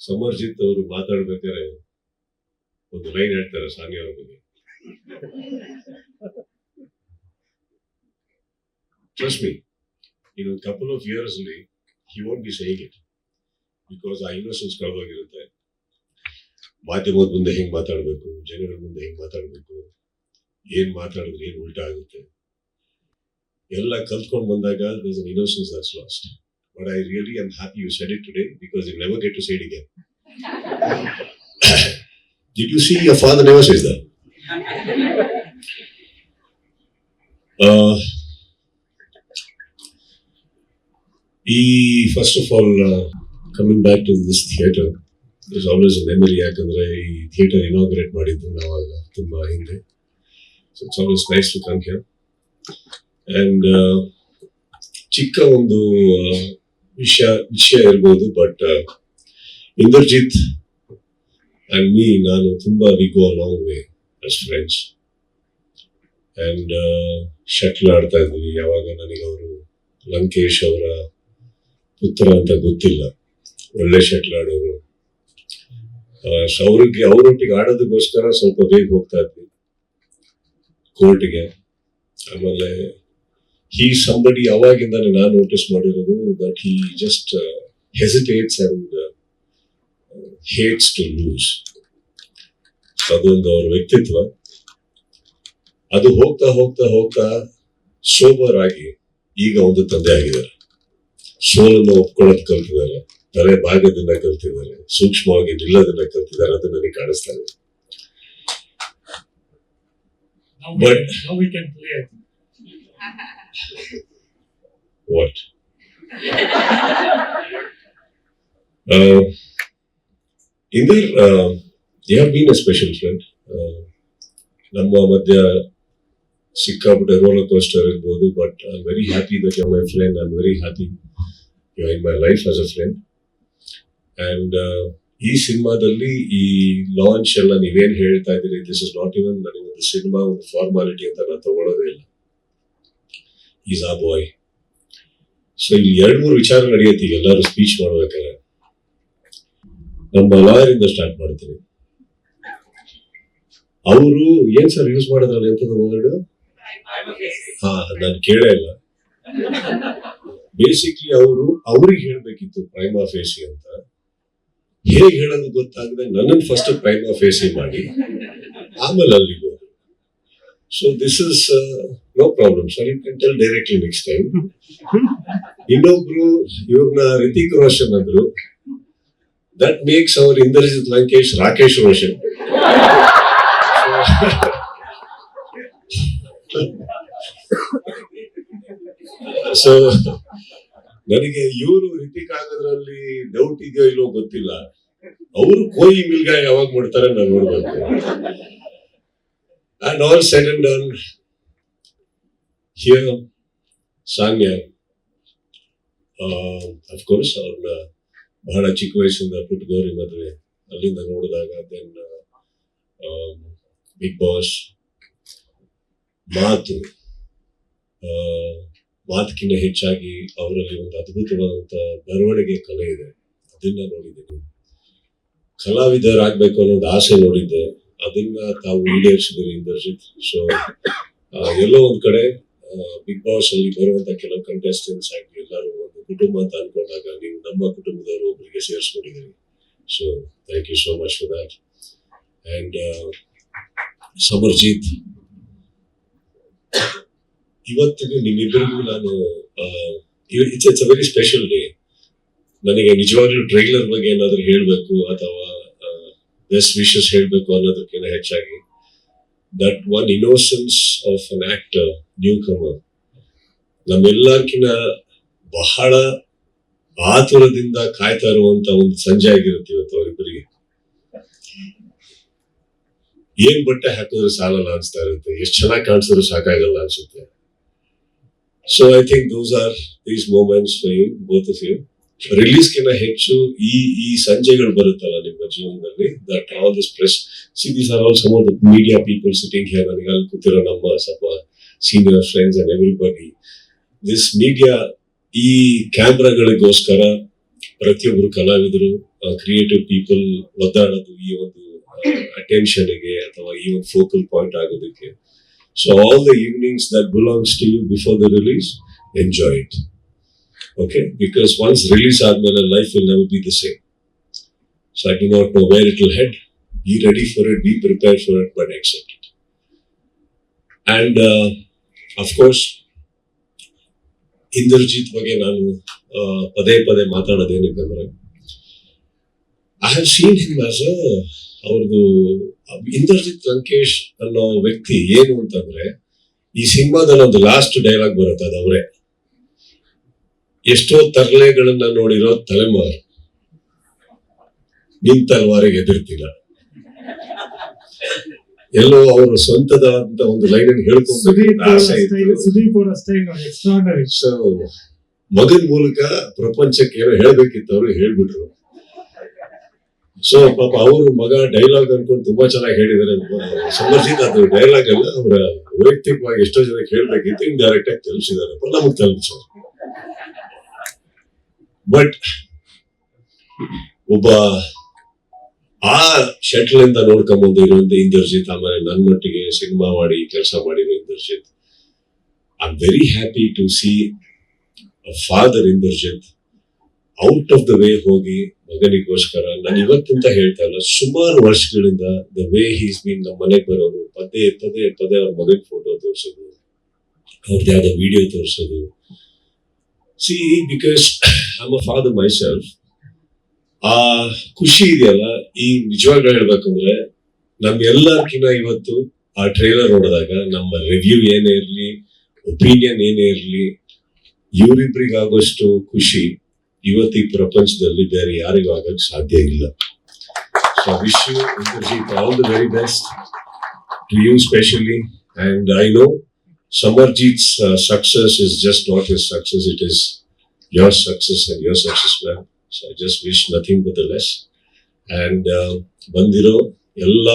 ಸಮರ್ಜಿತ್ ಅವರು ಮಾತಾಡ್ಬೇಕಾದ್ರೆ ಒಂದು ಲೈನ್ ಹೇಳ್ತಾರೆ ಸಾನಿಯಾ ಅವ್ರ ಬಗ್ಗೆ. ಟ್ರಸ್ಟ್ ಮೀ ಇನ್ ಒಂದು ಕಪಲ್ ಆಫ್ ಇಯರ್ಸ್ ಅಲ್ಲಿ he want be saying it because ಆ ಇನ್ನೋಸೆನ್ಸ್ ಕಳೆದೋಗಿರುತ್ತೆ. ಮಾಧ್ಯಮದ ಮುಂದೆ ಹೆಂಗ್ ಮಾತಾಡಬೇಕು, ಜನರ ಮುಂದೆ ಹೆಂಗ್ ಮಾತಾಡಬೇಕು, ಏನ್ ಮಾತಾಡಿದ್ರೆ ಏನ್ ಉಲ್ಟಾ ಆಗುತ್ತೆ. ಎಲ್ಲ ಕಲ್ತ್ಕೊಂಡು ಬಂದಾಗ innocence that's lost. But I really am happy you said it today because you never get to say it again did you see your father never says that uh, of all coming back to this theatre is always memory ಯಾಕಂದ್ರೆ ಈ theatre inaugurate ಮಾಡಿದ್ದು ನಾವಾಗ ತುಂಬಾ ಹಿಂದೆ so it's always nice to come here and ಚಿಕ್ಕ ಒಂದು ವಿಷಯ ವಿಷಯ ಇರ್ಬೋದು ಬಟ್ ಇಂದರ್ಜಿತ್ ಅಂಡ್ ಮೀ ನಾನು ತುಂಬಾ we go long way us friends and shuttle ಆಡ್ತಾ ಇದ್ವಿ. ಯಾವಾಗ ನನಗೆ ಅವರು ಲಂಕೇಶ್ ಅವರ ಪುತ್ರ ಅಂತ ಗೊತ್ತಿಲ್ಲ. ಒಳ್ಳೆ ಶಟ್ಲ್ ಆಡೋರು. ಅವ್ರಿಗೆ, ಅವರೊಟ್ಟಿಗೆ ಆಡೋದಕ್ಕೋಸ್ಕರ ಸ್ವಲ್ಪ ಬೇಗ ಹೋಗ್ತಾ ಇದ್ವಿ. ಕೋರ್ಟ್ಗೆ ಆಮೇಲೆ ಹೀ ಸಂಬಡಿ ಅವಾಗಿಂದಾನೆ ನಾನು ನೋಟಿಸ್ ಮಾಡಿರೋದು that he just hesitates and hates to lose ಅದೊಂದು ಅವರ ವ್ಯಕ್ತಿತ್ವ. ಅದು ಹೋಗ್ತಾ ಹೋಗ್ತಾ ಹೋಗ್ತಾ ಸೋಬರ್ ಆಗಿ ಈಗ ಒಂದು ತಂದೆ ಆಗಿದ್ದಾರೆ. ಸೋಲನ್ನು ಒಪ್ಕೊಳ್ಳೋದು ಕಲ್ತಿದ್ದಾರೆ. ತಲೆ ಭಾಗದನ್ನ ಕಲ್ತಿದ್ದಾರೆ. ಸೂಕ್ಷ್ಮವಾಗಿ ನಿಲ್ಲೋದನ್ನ ಕಲ್ತಿದ್ದಾರೆ. ಅದು ನನಗೆ ಕಾಣಿಸ್ತಾ ಇದೆ. Now, What? uh, Indir, uh, they have been a special friend. ನಮ್ಮ ಮಧ್ಯ ಸಿಕ್ಕಾಪಟ್ಟೆ ರೋಲರ್ ಕೋಸ್ಟರ್ ಇರ್ಬೋದು but I very happy that you my friend I very happy you in my life as a friend and ಈ ಸಿನಿಮಾದಲ್ಲಿ ಈ launch ಎಲ್ಲ ನೀವೇನು ಹೇಳ್ತಾ ಇದ್ದೀರಿ ದಿಸ್ ಇಸ್ ನಾಟ್ ಇವನ್ ನನಗೆ ಒಂದು ಸಿನಿಮಾ ಒಂದು ಫಾರ್ಮಾಲಿಟಿ ಅಂತ ನಾನು ತಗೊಳ್ಳೋದೇ ಇಲ್ಲ ಈಸ್ ಆ ಬಾಯ್ ಸೊ ಇಲ್ಲಿ ಎರಡು ಮೂರು ವಿಚಾರ ನಡೆಯುತ್ತೆ. ಎಲ್ಲರೂ ಸ್ಪೀಚ್ ಮಾಡ್ಬೇಕಾದ್ರೆ. ನಮ್ಮ ಲಾಯರ್ ಇಂದ ಸ್ಟಾರ್ಟ್ ಮಾಡ್ತೀನಿ. ಅವರು ಏನ್ ಸರ್ ಯೂಸ್ ಮಾಡಿದ್ರಲ್ಲ ಎಂತ ವರ್ಡ್ ಹಾ, ನಾನು ಕೇಳೇ ಇಲ್ಲ. ಬೇಸಿಕ್ಲಿ ಅವರು ಅವ್ರಿಗೆ ಹೇಳ್ಬೇಕಿತ್ತು ಪ್ರೈಮಾ ಫೇಸಿ ಅಂತ. ಹೇಗೆ ಹೇಳೋದು ಗೊತ್ತಾಗದೆ ನನ್ನನ್ನು ಫಸ್ಟ್ ಪ್ರೈಮಾ ಫೇಸಿ ಮಾಡಿ. ಆಮೇಲೆ ಅಲ್ಲಿಗೆ ಹೋದ್ರು so this is no problem sir you can tell directly next time ಇನ್ನೊಬ್ರು ಇವ್ರನ್ನ ರಿತಿಕ್ ರೋಷನ್ ಅಂದ್ರು. That makes our Indrajit Lankesh Rakesh Roshan so ನನಗೆ ಇವರು ರಿತಿಕ್ ಆಗೋದ್ರಲ್ಲಿ ಡೌಟ್ ಇದೆಯೋ ಇಲ್ವೋ ಗೊತ್ತಿಲ್ಲ. ಅವರು ಕೋಯಿ ಮಿಲ್ಗ ಯಾವಾಗ ಮಾಡ್ತಾರೆ ನಾನು ನೋಡ್ಬೇಕು. And all said and done here Sanya of course ಅವ್ರನ್ನ ಬಹಳ ಚಿಕ್ಕ ವಯಸ್ಸಿಂದ ಪುಟ್ಟಗೌರಿ ಮದುವೆ. ಅಲ್ಲಿಂದ ನೋಡಿದಾಗ ದೆನ್ ಬಿಗ್ ಬಾಸ್ ಮಾತು ಆ, ಮಾತಕ್ಕಿಂತ ಹೆಚ್ಚಾಗಿ ಅವರಲ್ಲಿ ಒಂದು ಅದ್ಭುತವಾದಂಥ ಬರವಣಿಗೆ ಕಲೆ ಇದೆ. ಅದನ್ನ ನೋಡಿದ್ದೀನಿ. ಕಲಾವಿದರಾಗಬೇಕು ಅನ್ನೋ ಒಂದು ಆಸೆ ನೋಡಿದ್ದೆ. ಅದನ್ನ ತಾವು ಈಡೇರಿಸಿದ್ರಿ ಇಂದರ್ಜಿತ್. ಸೊ ಎಲ್ಲೋ ಒಂದ್ ಕಡೆ ಬಿಗ್ ಬಾಸ್ ಅಲ್ಲಿ ಬರುವಂತ ಕೆಲವು ಕಂಟೆಸ್ಟೆಂಟ್ಸ್ ಆಗಿ ಎಲ್ಲರೂ ಒಂದು ಕುಟುಂಬ ಅಂತ ಅನ್ಕೊಂಡಾಗ ನೀವು ನಮ್ಮ ಕುಟುಂಬದವರು ಒಬ್ಬರಿಗೆ ಸೇರಿಸ್ಕೊಂಡಿದ್ದೀರಿ. So thank you so much for that and Samarjit. ಇವತ್ತಿಗೂ ನಿಮ್ಮಿಬ್ಬರಿಗೂ ನಾನು it's it's a very special day ನನಗೆ ನಿಜವಾಗ್ಲೂ ಟ್ರೈಲರ್ ಬಗ್ಗೆ ಏನಾದ್ರು ಹೇಳಬೇಕು ಅಥವಾ ಬೆಸ್ಟ್ ವಿಶಸ್ ಹೇಳಬೇಕು ಅನ್ನೋದಕ್ಕಿಂತ ಹೆಚ್ಚಾಗಿ that one innocence of an actor newcomer ನಮ್ಮೆಲ್ಲರ್ಕಿನ್ನ ಬಹಳ ಆತುರದಿಂದ ಕಾಯ್ತಾ ಇರುವಂತ ಒಂದು ಸಂಜೆ ಆಗಿರುತ್ತೆ ಇವತ್ತು ಅವರಿಬ್ಬರಿಗೆ. ಏನ್ ಬಟ್ಟೆ ಹಾಕಿದ್ರೆ ಸಾಲಲ್ಲ ಅನ್ಸ್ತಾ ಇರುತ್ತೆ. ಎಷ್ಟು ಚೆನ್ನಾಗಿ ಕಾಣಿಸಿದ್ರು ಸಾಕಾಗಲ್ಲ ಅನ್ಸುತ್ತೆ. So I think those are these moments for you both of you ರಿಲೀಸ್ಗಿಂತ ಹೆಚ್ಚು ಈ ಈ ಸಂಜೆಗಳು ಬರುತ್ತಲ್ಲ ನಿಮ್ಮ ಜೀವನದಲ್ಲಿ? That all this press C these are all some media people sitting here ನನಗೆ ಅಲ್ಲಿ ಕೂತಿರೋ ನಮ್ಮ ಸ್ವಲ್ಪ senior friends and everybody this media ಈ ಕ್ಯಾಮ್ರಾಗಳಿಗೋಸ್ಕರ ಪ್ರತಿಯೊಬ್ಬರು ಕಲಾವಿದರು ಕ್ರಿಯೇಟಿವ್ ಪೀಪಲ್ ಒದ್ದಾಡೋದು ಈ ಒಂದು ಅಟೆನ್ಷನ್ಗೆ ಅಥವಾ ಈ ಒಂದು ಫೋಕಲ್ ಪಾಯಿಂಟ್ ಆಗೋದಕ್ಕೆ. So all the evenings that belongs to you before the release enjoy it okay because once release ಆದ್ಮೇಲೆ life will never be the same so I do not know where it will head be ready for it be prepare for it but except it and of course Indarjit ಬಗ್ಗೆ ನಾನು ಪದೇ ಪದೇ ಮಾತಾಡೋದೇನಕ್ಕಂದ್ರೆ I have seen him as a ಅವ್ರದ್ದು ಇಂದ್ರಜಿತ್ ಲಂಕೇಶ್ ಅನ್ನೋ ವ್ಯಕ್ತಿ ಏನು ಅಂತಂದ್ರೆ, ಈ ಸಿನಿಮಾದಲ್ಲಿ ಒಂದು ಲಾಸ್ಟ್ ಡೈಲಾಗ್ ಬರುತ್ತೆ ಅದು ಅವರೇ. ಎಷ್ಟೋ ತರಲೆಗಳನ್ನ ನೋಡಿರೋ ತಲೆಮಾರು ನಿನ್ ತಲವಾರಿಗೆ ಎದುರ್ತಿಲ್ಲ ಎಲ್ಲೋ ಅವರು ಸ್ವಂತದ ಒಂದು ಲೈನ್ ಅನ್ನು ಹೇಳ್ಕೊಂಡು ಮಗನ ಮೂಲಕ ಪ್ರಪಂಚಕ್ಕೆ ಏನೋ ಹೇಳ್ಬೇಕಿತ್ತು ಅವರು ಹೇಳ್ಬಿಟ್ರು. ಸೊ ಪಾಪ ಅವರು ಮಗ ಡೈಲಾಗ್ ಅನ್ಕೊಂಡು ತುಂಬಾ ಚೆನ್ನಾಗಿ ಹೇಳಿದಾರೆ ಸಮರ್ಜಿತ್ ಅದು ಡೈಲಾಗ್ ಅಲ್ಲ ಅವರ ವೈಯಕ್ತಿಕವಾಗಿ ಎಷ್ಟೋ ಜನಕ್ಕೆ ಹೇಳ್ಬೇಕಿತ್ತು ಇನ್ ಡೈರೆಕ್ಟ್ ಆಗಿ ತಲುಪಿಸಿದ್ದಾರೆ. ನಮಗೆ ತಲುಪಿಸೋರು ಬಟ್ ಒಬ್ಬ ಆ ಶಟ್ಲ್ ಇಂದ ನೋಡ್ಕೊಂಡ್ ಬಂದಿರುವಂತ ಇಂದರ್ಜಿತ್ ಆಮೇಲೆ ನನ್ನೊಟ್ಟಿಗೆ ಸಿನಿಮಾ ಮಾಡಿ, ಕೆಲಸ ಮಾಡಿರೋ Indarjit I am very happy to see father Indarjit out of the way ಹೋಗಿ ಮಗನಿಗೋಸ್ಕರ. ನಾನು ಇವತ್ತಿಂದ ಹೇಳ್ತಾ ಇಲ್ಲ, ಸುಮಾರು ವರ್ಷಗಳಿಂದ ದ ವೇ ಹೀಸ್ ಬೀನ್ ನಮ್ಮ ಮನೆಗೆ ಬರೋದು, ಪದೇ ಪದೇ ಪದೇ ಅವ್ರ ಮಗನ ಫೋಟೋ ತೋರಿಸೋದು ಅವ್ರದ್ದು ಯಾವ್ದೋ ವಿಡಿಯೋ ತೋರಿಸೋದು. See because a father myself ಆ ಖುಷಿ ಇದೆಯಲ್ಲ? ಈ ನಿಜವಾಗ್ಲೂ ಹೇಳ್ಬೇಕಂದ್ರೆ, ನಮ್ಗೆಲ್ಲರ್ಕಿನ್ನ ಇವತ್ತು ಆ ಟ್ರೈಲರ್ ನೋಡಿದಾಗ ನಮ್ಮ ರಿವ್ಯೂ ಏನೇ ಇರಲಿ ಒಪಿನಿಯನ್ ಏನೇ ಇರಲಿ, ಇವರಿಬ್ರಿಗಾಗೋಷ್ಟು ಖುಷಿ ಇವತ್ತು ಈ ಪ್ರಪಂಚದಲ್ಲಿ ಬೇರೆ ಯಾರಿಗೂ ಆಗಕ್ಕೆ ಸಾಧ್ಯ ಇಲ್ಲ. So wish you all the very best to you specially and I know Samarjit's success is just not is success it is your success and your success ma'am. So I just wish nothing but the less. And ಬಂದಿರೋ ಎಲ್ಲ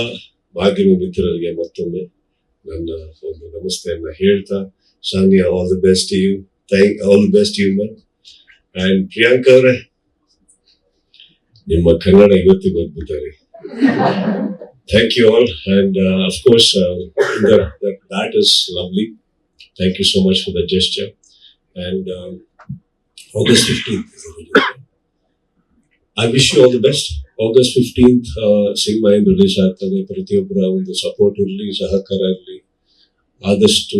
ಮಾಧ್ಯಮ ಮಿತ್ರರಿಗೆ ಮತ್ತೊಮ್ಮೆ ನನ್ನ ಒಂದು ನಮಸ್ತೆಯನ್ನು ಹೇಳ್ತಾ Saniya all the best you thank all the best you ma'am and Priyanka ಅವರೇ ನಿಮ್ಮ ಕನ್ನಡ ಇವತ್ತಿಗೆ ಬಂದ್ಬಿಟ್ಟಾರೆ. Thank you all and of course that is lovely thank you so much for the and um, august 15th is the release. I wish you all the best. August fifteenth cinema release ಆಗ್ತದೆ ಪ್ರತಿಯೊಬ್ಬರ ಒಂದು support ಇರಲಿ ಸಹಕಾರ ಇರಲಿ ಆದಷ್ಟು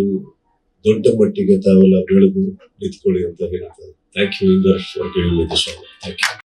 ದೊಡ್ಡ ಮಟ್ಟಿಗೆ ತಾವೆಲ್ಲ ಬೆಳೆದು ನಿಂತ್ಕೊಳ್ಳಿ ಅಂತ ಹೇಳ್ತಾರೆ thank you Inder for giving me this thank you